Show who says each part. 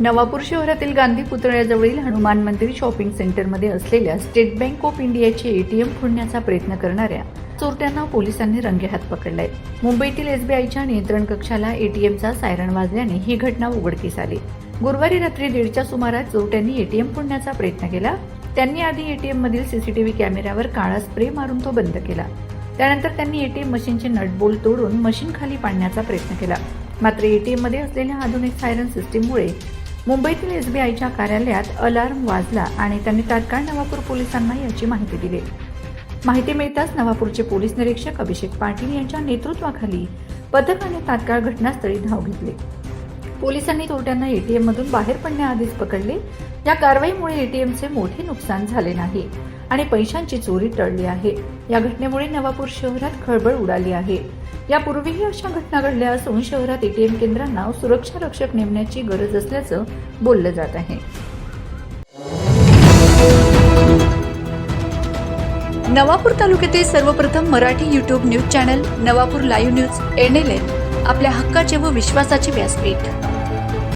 Speaker 1: नवापूर शहरातील गांधी पुतळ्याजवळील हनुमान मंदिर शॉपिंग सेंटरमध्ये असलेल्या स्टेट बँक ऑफ इंडियाचे एटीएम फोडण्याचा प्रयत्न करणाऱ्या चोरट्यांना पोलिसांनी रंगेहात पकडलाय मुंबईतील एसबीआयच्या नियंत्रण कक्षाला एटीएमचा सायरन वाजल्याने ही घटना उघडकीस आली. गुरुवारी रात्री दीडच्या सुमारास चोरट्यांनी एटीएम फोडण्याचा प्रयत्न केला. त्यांनी आधी एटीएम मधील सीसीटीव्ही कॅमेऱ्यावर काळा स्प्रे मारून तो बंद केला. त्यानंतर त्यांनी एटीएम मशीनचे नटबोल तोडून मशीन खाली पाडण्याचा प्रयत्न केला. मात्र एटीएममध्ये असलेल्या आधुनिक सायरन सिस्टीममुळे मुंबईतील एसबीआयच्या कार्यालयात अलार्म वाजला आणि त्यांनी तात्काळ नवापूर पोलिसांना याची माहिती दिली. माहिती मिळताच नवापूरचे पोलीस निरीक्षक अभिषेक पाटील यांच्या नेतृत्वाखाली पथकाने तात्काळ घटनास्थळी धाव घेतली. पोलिसांनी चोरट्यांना एटीएम मधून बाहेर पडण्याआधीच पकडले. या कारवाईमुळे एटीएमचे मोठे नुकसान झाले नाही आणि पैशांची चोरी टळली आहे. या घटनेमुळे नवापूर शहरात खळबळ उडाली आहे. यापूर्वीही अशा घटना घडल्या असून शहरात एटीएम केंद्रांना सुरक्षा रक्षक नेमण्याची गरज असल्याचं बोललं जात आहे. नवापूर तालुक्यातील सर्वप्रथम Marathi YouTube news channel Navapur live news N L N आपल्या हक्काचे व विश्वासाचे व्यासपीठ.